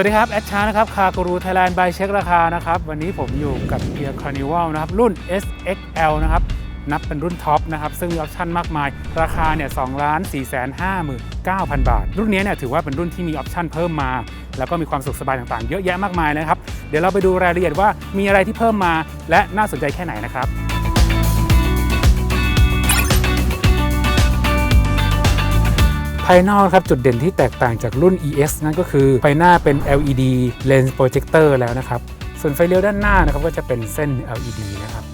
วัสดีครับ แอดชานะครับคากูรูไทยแลนด์บายเช็คราคานะครับ วันนี้ผมอยู่กับเกียร์คาร์นิวัลนะครับ รุ่น SXL นะครับ นับเป็นรุ่นท็อปนะครับ ซึ่งมีออปชั่นมากมาย ราคาเนี่ย2ล้าน4 5 9 0 0 0บาท รุ่นนี้เนี่ยถือว่าเป็นรุ่นที่มีออปชั่นเพิ่มมา แล้วก็มีความสุขสบายต่างๆ เยอะแยะมากมายนะครับ เดี๋ยวเราไปดูรายละเอียดว่ามีอะไรที่เพิ่มมาและน่าสนใจแค่ไหนนะครับ ภายนอกครับจุดเด่นที่แตกต่างจากรุ่น ES นั่นก็คือไฟหน้าเป็น LED Lens Projector แล้วนะครับ ส่วนไฟเลี้ยวด้านหน้านะครับก็จะเป็นเส้น LED นะครับ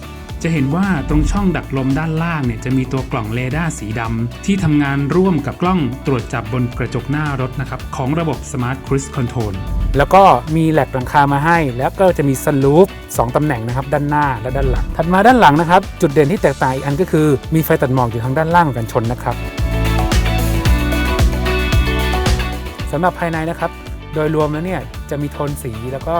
จะเห็นว่าตรงช่องดักลมด้านล่างเนี่ยจะมีตัวกล่องเรดาร์สีดำที่ทำงานร่วมกับกล้องตรวจจับบนกระจกหน้ารถนะครับของระบบ Smart Cruise Control แล้วก็มีแหลกหลังคามาให้ แล้วก็จะมีสลูป2ตำแหน่งนะครับด้านหน้าและด้านหลัง ถัดมาด้านหลังนะครับ จุดเด่นที่แตกต่างอีกอันก็คือมีไฟตัดหมอกอยู่ทางด้านล่างกันชนนะครับ สำหรับภายในนะครับ โดยรวมแล้วเนี่ยจะมีโทนสีแล้วก็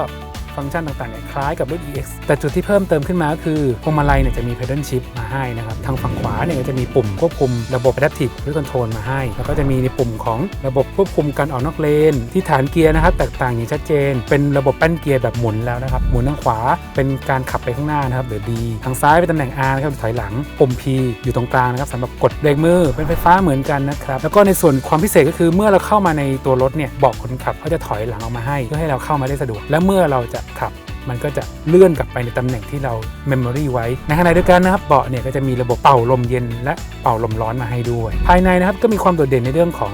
ฟังก์ชันต่างๆเนี่ยคล้ายกับรุ่น EX แต่จุดที่เพิ่มเติมขึ้นมาก็คือพวงมาลัยเนี่ยจะมี pedal shift มาให้นะครับทางฝั่งขวาเนี่ยก็จะมีปุ่มควบคุมระบบ adaptive cruise control มาให้ แล้วก็จะมีในปุ่มของระบบควบคุมการออกนอกเลน ที่ฐานเกียร์นะครับแตกต่างอย่างชัดเจน เป็นระบบแป้นเกียร์แบบหมุนแล้วนะครับหมุนทางขวาเป็นการขับไปข้างหน้านะครับหรือ D ทางซ้ายเป็นตำแหน่ง R นะครับถอยหลังปุ่ม P อยู่ตรงกลางนะครับสำหรับกดเบรกมือเป็นไฟฟ้าเหมือนกันนะครับแล้วก็ในส่วนความพิเศษก็คือเมื่อเราเข้ามาในตัวรถเนี่ยบาะคนขับเขาจะถอยหลังออกมาให้ เพื่อให้เราเข้ามาได้สะดวก และเมื่อเราจะขับ มันก็จะเลื่อนกลับไปในตำแหน่งที่เราเมมโมรีไว้ในขณะเดียวกันนะครับเบาะเนี่ยก็จะมีระบบเป่าลมเย็นและเป่าลมร้อนมาให้ด้วย ภายในนะครับก็มีความโดดเด่นในเรื่องของ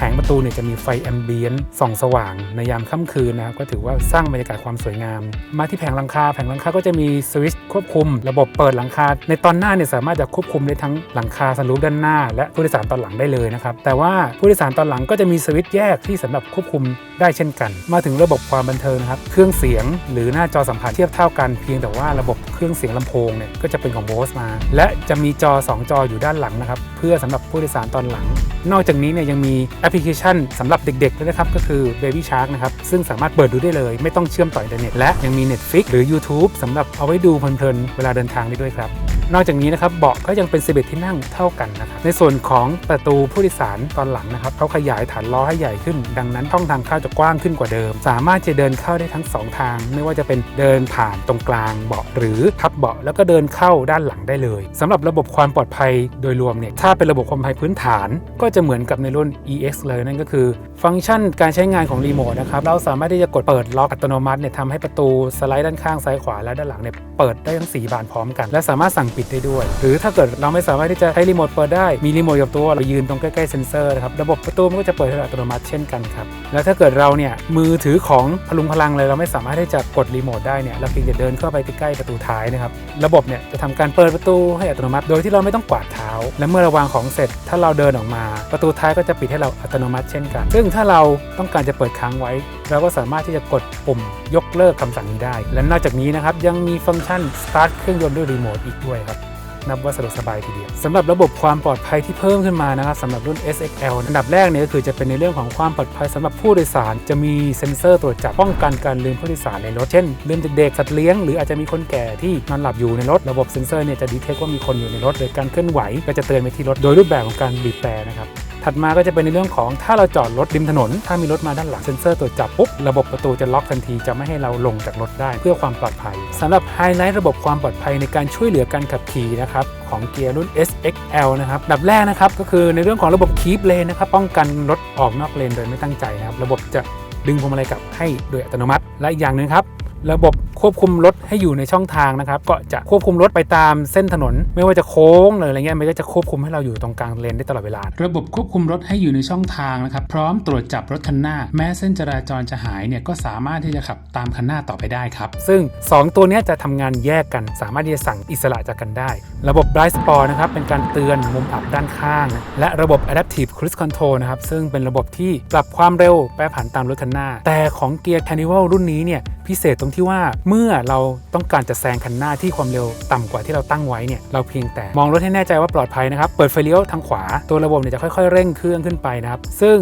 ผงประตูเนี่ยจะมีไฟแอมเบียนส่องสว่างในยามค่ำคืนนะครับก็ถือว่าสร้างบรรยากาศความสวยงาม มาที่แผงหลังคาแผงหลังคาก็จะมีสวิตช์ควบคุม ระบบเปิดหลังคา ในตอนหน้าเนี่ยสามารถจะควบคุมได้ทั้งหลังคาสันลูปด้านหน้า และผู้โดยสารตอนหลังได้เลยนะครับแต่ว่าผู้โดยสารตอนหลังก็จะมีสวิตช์แยกที่สำหรับควบคุมได้เช่นกัน มาถึงระบบความบันเทิงนะครับเครื่องเสียงหรือหน้าจอสัมผัสเทียบเท่ากันเพียงแต่ว่าระบบเครื่องเสียงลำโพงเนี่ยก็จะเป็นของ Bose มา และจะมีจอ 2 จออยู่ด้านหลังนะครับเพื่อสำหรับผู้โดยสารตอนหลัง นอกจากนี้เนี่ยยังมีแอปพลิเคชันสำหรับเด็กๆด้วยนะครับก็คือ Baby Shark นะครับซึ่งสามารถเปิดดูได้เลย ไม่ต้องเชื่อมต่ออินเทอร์เน็ตและยังมี Netflix หรือ YouTube สำหรับเอาไว้ดูเพลินๆเวลาเดินทางได้ด้วยครับ นอกจากนี้นะครับเบาะก็ยังเป็น 11 ที่นั่งเท่ากันนะครับในส่วนของประตูผู้โดยสารตอนหลังนะครับเขาขยายฐานล้อให้ใหญ่ขึ้น ดังนั้นช่องทางเข้าจะกว้างขึ้นกว่าเดิม สามารถจะเดินเข้าได้ทั้ง 2 ทาง ไม่ว่าจะเป็นเดินผ่านตรงกลางเบาะหรือทับเบาะแล้วก็เดินเข้าด้านหลังได้เลยสำหรับระบบความปลอดภัยโดยรวมเนี่ยถ้าเป็นระบบความปลอดภัยพื้นฐาน ก็จะเหมือนกับในรุ่น EX เลยนั่นก็คือ ฟังก์ชันการใช้งานของรีโมทนะครับเราสามารถที่จะกดเปิดล็อกอัตโนมัติเนี่ยทำให้ประตูสไลด์ด้านข้างซ้ายขวาและด้านหลังเนี่ยเปิดได้ทั้ง4บานพร้อมกัน และสามารถสั่งปิดได้ด้วย หรือถ้าเกิดเราไม่สามารถที่จะใช้รีโมทเปิดได้มีรีโมทกับตัวเรายืนตรงใกล้ๆเซนเซอร์นะครับระบบประตูมันก็จะเปิดอัตโนมัติเช่นกันครับแล้วถ้าเกิดเราเนี่ยมือถือของพลุงพลังเลยเราไม่สามารถที่จะกดรีโมทได้เนี่ยเราเพียงแต่เดินเข้าไปใกล้ๆประตูท้ายนะครับระบบเนี่ยจะทำการเปิดประตูให้อัตโนมัติ โดยที่เราไม่ต้องกวาดเท้า และเมื่อเราวางของเสร็จ ถ้าเราเดินออกมา ประตูท้ายก็จะปิดให้เราอัตโนมัติเช่นกัน ซึ่งถ้าเราต้องการจะเปิดค้างไว้ เราก็สามารถที่จะกดปุ่มยกเลิกคำสั่งนี้ได้ และนอกจากนี้นะครับยังมีฟังก์ชัน start เครื่องยนต์ด้วยรีโมทอีกด้วยครับนับว่าสะดวกสบายทีเดียวสำหรับระบบความปลอดภัยที่เพิ่มขึ้นมานะครับสำหรับรุ่น SXL อันดับแรกเนี่ยก็คือจะเป็นในเรื่องของความปลอดภัยสำหรับผู้โดยสาร จะมีเซ็นเซอร์ตรวจจับป้องกันการลืมผู้โดยสารในรถเช่นลืมเด็กๆสัตว์เลี้ยงหรืออาจจะมีคนแก่ที่นอนหลับอยู่ในรถ ระบบเซ็นเซอร์เนี่ยจะดีเทคว่ามีคนอยู่ในรถโดยการเคลื่อนไหว ก็จะเตือนไปที่รถโดยรูปแบบของการบีบแตรนะครับ ถัดมาก็จะเป็นในเรื่องของถ้าเราจอดรถริมถนน ถ้ามีรถมาด้านหลังเซ็นเซอร์ตรวจจับปุ๊บระบบประตูจะล็อกทันทีจะไม่ให้เราลงจากรถได้เพื่อความปลอดภัยสำหรับไฮไลท์ระบบความปลอดภัยในการช่วยเหลือการขับขี่นะครับของเกียร์รุ่น SXL นะครับดับแรกนะครับก็คือในเรื่องของระบบ Keep Lane นะครับป้องกันรถออกนอกเลนโดยไม่ตั้งใจนะครับระบบจะดึงพวงมาลัยกลับให้โดยอัตโนมัติ และอีกอย่างหนึ่งครับ ระบบ ควบคุมรถให้อยู่ในช่องทางนะครับก็จะควบคุมรถไปตามเส้นถนน ไม่ว่าจะโค้งหรืออะไรเงี้ยมันก็จะควบคุมให้เราอยู่ตรงกลางเลนได้ตลอดเวลา ระบบควบคุมรถให้อยู่ในช่องทางนะครับพร้อมตรวจจับรถคันหน้า แม้เส้นจราจรจะหายเนี่ยก็สามารถที่จะขับตามคันหน้าต่อไปได้ครับซึ่ง 2 ตัวเนี้ยจะทำงานแยกกัน สามารถที่จะสั่งอิสระจากกันได้ ระบบ Bright Spot นะครับเป็นการเตือนมุมอับด้านข้าง และระบบ Adaptive Cruise Control นะครับซึ่งเป็นระบบที่ปรับความเร็วแปรผันตามรถคันหน้า แต่ของเกียร์ Carnival รุ่นนี้เนี่ยพิเศษตรงที่ว่าเมื่อเราต้องการจะแซงคันหน้าที่ความเร็วต่ำกว่าที่เราตั้งไว้เนี่ยเราเพียงแต่มองรถให้แน่ใจว่าปลอดภัยนะครับ เปิดไฟเลี้ยวทางขวาตัวระบบเนี่ยจะค่อยๆ เร่งเครื่องขึ้นไปนะครับ ซึ่ง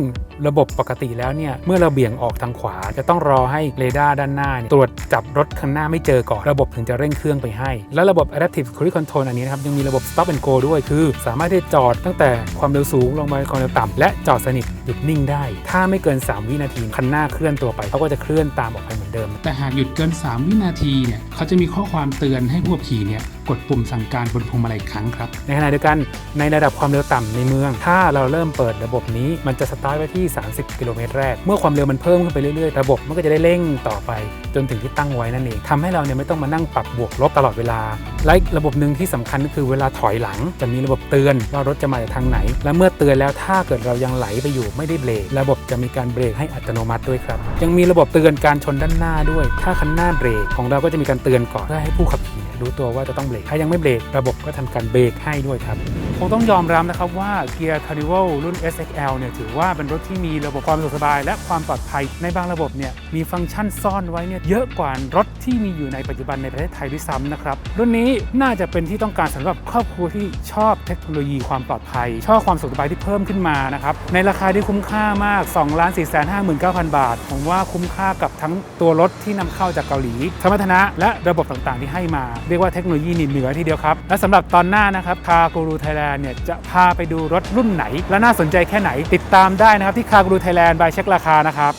ระบบปกติแล้วเนี่ยเมื่อเราเบี่ยงออกทางขวา จะต้องรอให้เรดาร์ด้านหน้าตรวจจับรถข้างหน้าไม่เจอก่อนระบบถึงจะเร่งเครื่องไปให้ และระบบ Adaptive Cruise Control อันนี้นะครับยังมีระบบ Stop and Go ด้วยคือ สามารถที่จะจอดตั้งแต่ความเร็วสูงลงมาความเร็วต่ำและจอดสนิทหยุดนิ่งได้ ถ้าไม่เกิน 3 วินาทีคันหน้าเคลื่อนตัวไปเขาก็จะเคลื่อนตามออกไปเหมือนเดิม แต่หากหยุดเกิน 3 วินาทีเนี่ยเขาจะมีข้อความเตือนให้ผู้ขับขี่เนี่ย กดปุ่มสั่งการบนพวงมาลัยอีกครั้งครับ ในขณะเดียวกันในระดับความเร็วต่ำในเมือง ถ้าเราเริ่มเปิดระบบนี้มันจะสตาร์ทไว้ที่ 30 กิโลเมตรแรก เมื่อความเร็วมันเพิ่มขึ้นไปเรื่อยๆ ระบบมันก็จะได้เร่งต่อไป จนถึงที่ตั้งไว้นั่นเองทำให้เราเนี่ยไม่ต้องมานั่งปรับบวกลบตลอดเวลา และอีกระบบหนึ่งที่สำคัญก็คือเวลาถอยหลัง จะมีระบบเตือนว่ารถจะมาจากทางไหน และเมื่อเตือนแล้วถ้าเกิดเรายังไหลไปอยู่ไม่ได้เบรกระบบจะมีการเบรกให้อัตโนมัติด้วยครับยังมีระบบเตือนการชนด้านหน้าด้วย ถ้าคันหน้าเบรกของเราก็จะมีการเตือนก่อนเพื่อให้ผู้ขับขี่เนี่ยรู้ตัวว่าจะต้องเบรกถ้ายังไม่เบรกระบบก็ทำการเบรกให้ด้วยครับคงต้องยอมรับนะครับว่าเกียร์ Carnival รุ่น SXL เนี่ยถือว่าเป็นรถที่มีระบบความสะดวกสบาย และความปลอดภัยในบางระบบเนี่ยมีฟังก์ชันซ่อนไว้เนี่ยเยอะกว่ารถที่มีอยู่ในปัจจุบันในประเทศไทยด้วยซ้ำนะครับรุ่นนี้น่าจะเป็นที่ต้องการสำหรับครอบครัวที่ชอบเทคโนโลยีความปลอดภัย ชอบความสะดวกสบายที่เพิ่มขึ้นมานะครับในราคาที่คุ้มค่ามาก2 4 5 9 0 0 0 บาท ผมว่าคุ้มค่ากับทั้งตัวรถที่นำเข้าจากเกาหลีสมรรถนะและระบบต่างๆ ที่ให้มา เรียกว่าเทคโนโลยีนี่เหนือทีเดียวครับ และสำหรับตอนหน้านะครับคากูรูไทยแลนด์เนี่ยจะพาไปดูรถรุ่นไหน และน่าสนใจแค่ไหนติดตามได้นะครับที่คากูรูไทยแลนด์บายเช็คราคานะครับ